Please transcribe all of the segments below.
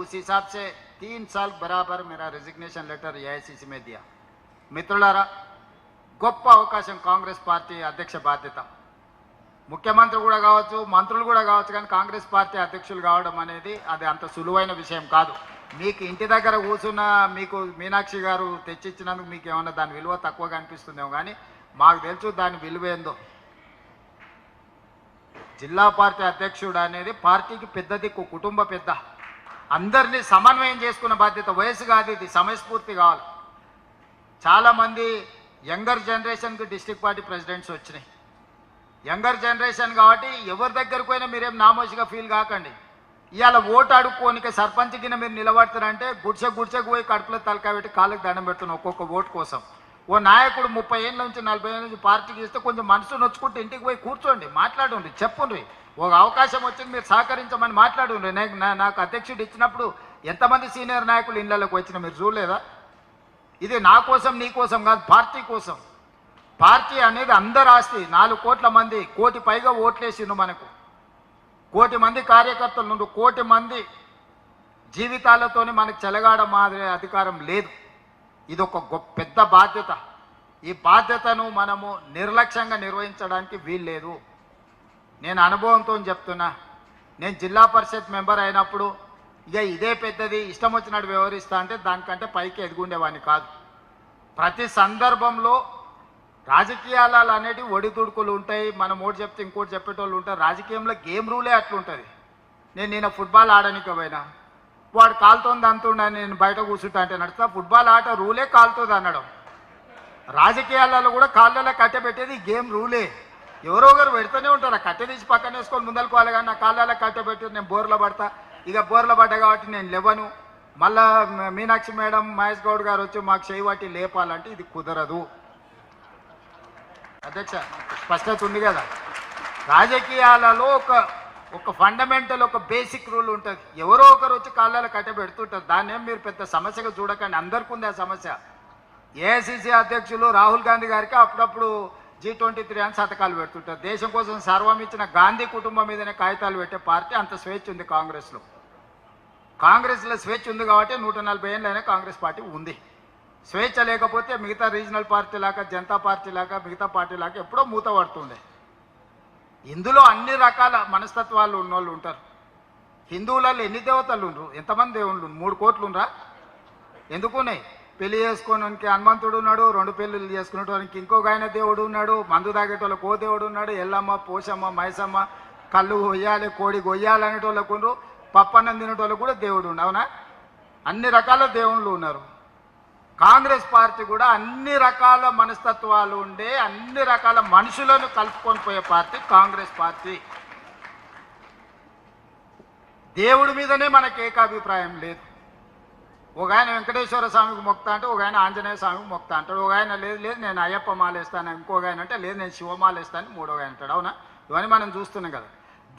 उस हिसाब से तीन साल बराबर मेरा रिजिग्नेशन लेटर ఏఐసిసి में दिया మిత్రులారా గొప్ప అవకాశం కాంగ్రెస్ పార్టీ అధ్యక్ష బాధ్యత ముఖ్యమంత్రి కూడా కావచ్చు మంత్రులు కూడా కావచ్చు కానీ కాంగ్రెస్ పార్టీ అధ్యక్షులు కావడం అనేది అది అంత సులువైన విషయం కాదు మీకు ఇంటి దగ్గర కూర్చున్న మీకు మీనాక్షి గారు తెచ్చిచ్చినందుకు మీకు ఏమన్నా దాని విలువ తక్కువగా అనిపిస్తుందేమో కానీ మాకు తెలుసు దాని విలువ ఏందో జిల్లా పార్టీ అధ్యక్షుడు అనేది పార్టీకి పెద్ద దిక్కు కుటుంబ పెద్ద అందరినీ సమన్వయం చేసుకున్న బాధ్యత వయసు కాదు ఇది సమయస్ఫూర్తి కావాలి. చాలామంది యంగర్ జనరేషన్కి డిస్ట్రిక్ట్ పార్టీ ప్రెసిడెంట్స్ వచ్చినాయి. యంగర్ జనరేషన్ కాబట్టి ఎవరి దగ్గరకు పోయినా మీరేం నామోషిగా ఫీల్ కాకండి. ఇవాళ ఓటు అడుక్కోనిక సర్పంచ్ కింద మీరు నిలబడతారంటే గుడిసె గుడిసెకు పోయి కడుపులో తలకాయ పెట్టి కాళ్ళకి దండం పెడుతున్నాం ఒక్కొక్క ఓటు కోసం. ఓ నాయకుడు ముప్పై ఏళ్ళ నుంచి నలభై ఏళ్ళ నుంచి పార్టీకి ఇస్తే కొంచెం మనసు నొచ్చుకుంటే ఇంటికి పోయి కూర్చోండి మాట్లాడండి చెప్పుండ్రి. ఒక అవకాశం వచ్చింది మీరు సహకరించమని మాట్లాడండి నాకు నా- నాకు అధ్యక్షుడు ఇచ్చినప్పుడు ఎంతమంది సీనియర్ నాయకులు ఇళ్ళలోకి వచ్చిన మీరు చూడలేదా? ఇది నా కోసం నీ కోసం కాదు పార్టీ కోసం. పార్టీ అనేది అందరి ఆస్తి. నాలుగు కోట్ల మంది కోటి పైగా ఓట్లేసిండు మనకు. కోటి మంది కార్యకర్తలు నుండి కోటి మంది జీవితాలతోనే మనకు చెలగాడ మాదిరి అధికారం లేదు. ఇది ఒక గొప్ప పెద్ద బాధ్యత. ఈ బాధ్యతను మనము నిర్లక్ష్యంగా నిర్వహించడానికి వీల్లేదు. నేను అనుభవంతో చెప్తున్నా నేను జిల్లా పరిషత్ మెంబర్ అయినప్పుడు ఇక ఇదే పెద్దది ఇష్టం వచ్చినట్టు వ్యవహరిస్తా అంటే దానికంటే పైకి ఎదుగుండేవాడిని కాదు. ప్రతి సందర్భంలో రాజకీయాలు అనేటివి ఒడిదుడుకులు ఉంటాయి మనం ఓటు చెప్తే ఇంకోటి చెప్పేటోళ్ళు ఉంటారు. రాజకీయంలో గేమ్ రూలే అట్లుంటుంది. నేను నిన్న ఫుట్బాల్ ఆడడానికి పోయినా. వాడు కాలుతోంది అంతుండ నేను బయట కూర్చుంటా అంటే నడుస్తా ఫుట్బాల్ ఆట రూలే కాలుతుంది అనడం. రాజకీయాలలో కూడా కాళ్ళలో కట్టబెట్టేది గేమ్ రూలే. ఎవరో ఒకరు పెడుతూనే ఉంటారు ఆ కట్టె తీసి పక్కన వేసుకొని ముందలుకోవాలి కానీ నా కాళ్ళలో కట్టబెట్టి నేను బోర్లో పడతా. ఇక బోర్ల పడ్డా కాబట్టి నేను లేవను. మళ్ళా మీనాక్షి మేడం మహేష్ గౌడ్ గారు వచ్చి మాకు చేయబట్టి లేపాలంటే ఇది కుదరదు. అధ్యక్ష స్పష్టత ఉంది కదా. రాజకీయాలలో ఒక ఒక ఫండమెంటల్ ఒక బేసిక్ రూల్ ఉంటుంది. ఎవరో ఒకరు వచ్చి కాళ్ళలో కట్టబెడుతుంటారు పెడుతుంటారు. మీరు పెద్ద సమస్యగా చూడకండి. అందరికీ ఉంది ఆ సమస్య. ఏఐసిసి అధ్యక్షులు రాహుల్ గాంధీ గారికి అప్పుడప్పుడు జీ ట్వంటీ త్రీ అని శతకాలు పెడుతుంటారు. దేశం కోసం సర్వం ఇచ్చిన గాంధీ కుటుంబం మీదనే కాగితాలు పెట్టే పార్టీ అంత స్వేచ్ఛ ఉంది కాంగ్రెస్లో. కాంగ్రెస్లో స్వేచ్ఛ ఉంది కాబట్టి నూట నలభై ఏళ్ళైనా కాంగ్రెస్ పార్టీ ఉంది. స్వేచ్ఛ లేకపోతే మిగతా రీజనల్ పార్టీ లాగా జనతా పార్టీ లాగా మిగతా పార్టీ లాగా ఎప్పుడో మూత పడుతుండే. ఇందులో అన్ని రకాల మనస్తత్వాలు ఉన్నోళ్ళు ఉంటారు. హిందువులలో ఎన్ని దేవతలు ఉండరు? ఎంతమంది దేవుళ్ళు మూడు కోట్లు ఉండరా? ఎందుకున్నాయి? పెళ్ళి చేసుకోవడానికి హనుమంతుడు ఉన్నాడు రెండు పెళ్ళిళ్ళు చేసుకునేటోనికి ఇంకొక ఆయన దేవుడు ఉన్నాడు మందు తాగేటోళ్ళకి ఓ దేవుడు ఉన్నాడు ఎల్లమ్మ పోషమ్మ మైసమ్మ కళ్ళు కొయ్యాలి కోడి కొయ్యాలి అనేటోళ్ళకు ఉండరు పప్పన్నం తినేటోళ్ళకు కూడా దేవుడు ఉండు అవునా? అన్ని రకాల దేవుళ్ళు ఉన్నారు. కాంగ్రెస్ పార్టీ కూడా అన్ని రకాల మనస్తత్వాలు ఉండే అన్ని రకాల మనుషులను కలుపుకొని పోయే పార్టీ కాంగ్రెస్ పార్టీ. దేవుడి మీదనే మనకి ఏకాభిప్రాయం లేదు. ఒక ఆయన వెంకటేశ్వర స్వామికి మొక్తా అంటే ఒక ఆయన ఆంజనేయ స్వామికి మొక్తా అంటాడు. ఒక ఆయన లేదు లేదు నేను అయ్యప్ప మాలేస్తాను ఇంకొక ఆయన అంటే లేదు నేను శివమాలేస్తాను మూడో ఆయన అంటాడు. అవునా? ఇవన్నీ మనం చూస్తున్నాం కదా.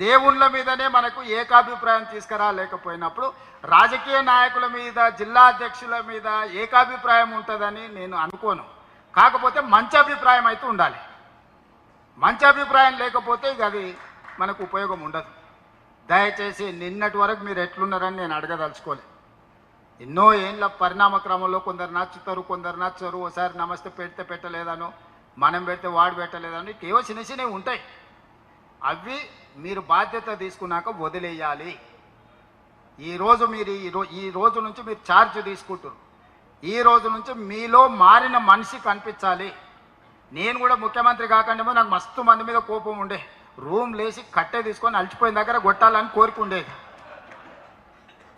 దేవుళ్ళ మీదనే మనకు ఏకాభిప్రాయం తీసుకురా లేకపోయినప్పుడు రాజకీయ నాయకుల మీద జిల్లా అధ్యక్షుల మీద ఏకాభిప్రాయం ఉంటుందని నేను అనుకోను. కాకపోతే మంచి అభిప్రాయం అయితే ఉండాలి. మంచి అభిప్రాయం లేకపోతే ఇక అది మనకు ఉపయోగం ఉండదు. దయచేసి నిన్నటి వరకు మీరు ఎట్లున్నారని నేను అడగదలుచుకోలేదు ఎన్నో ఏళ్ళ పరిణామ క్రమంలో కొందరు నచ్చుతారు కొందరు నచ్చరు ఒకసారి నమస్తే పెడితే పెట్టలేదను మనం పెడితే వాడు పెట్టలేదని ఏవో చిన్న చిన్నవి ఉంటాయి. అవి మీరు బాధ్యత తీసుకున్నాక వదిలేయాలి. ఈరోజు మీరు ఈ ఈ రోజు నుంచి మీరు ఛార్జ్ తీసుకుంటారు ఈ రోజు నుంచి మీలో మారిన మనిషి కనిపించాలి. నేను కూడా ముఖ్యమంత్రి కాకుండా నాకు మస్తు మంది మీద కోపం ఉండే. రూమ్ లేచి కట్టె తీసుకొని అలిచిపోయిన దగ్గర కొట్టాలని కోరిక ఉండేది.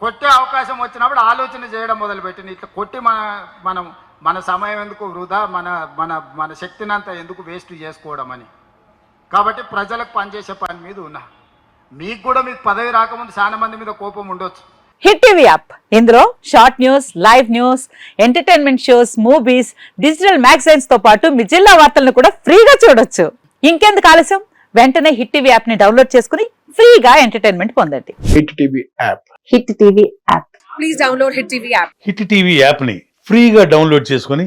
కొట్టే అవకాశం వచ్చినప్పుడు ఆలోచన చేయడం మొదలుపెట్టింది. ఇట్లా కొట్టి మన మనం మన సమయం ఎందుకు వృధా? మన మన మన శక్తినంతా ఎందుకు వేస్ట్ చేసుకోవడం అని. కాబట్టి ప్రజలకు పనిచేసే పని మీద ఉన్నా. మీకు కూడా మీకు పదవి రాకముందు చాలా మంది మీద కోపం ఉండొచ్చు. Hit TV app. ఇందులో short news live news entertainment shows movies digital మ్యాగజైన్స్తో పాటు మీ జిల్లా వార్తలను కూడా ఫ్రీగా చూడొచ్చు. ఇంకెందుకు ఆలస్యం? వెంటనే హిట్ టీవీ యాప్ని డౌన్లోడ్ చేసుకుని ఫ్రీగా ఎంటర్టైన్మెంట్ పొందండి. Hit TV app. Hit TV app. Please download Hit TV app. Hit TV యాప్ని ఫ్రీగా డౌన్లోడ్ చేసుకొని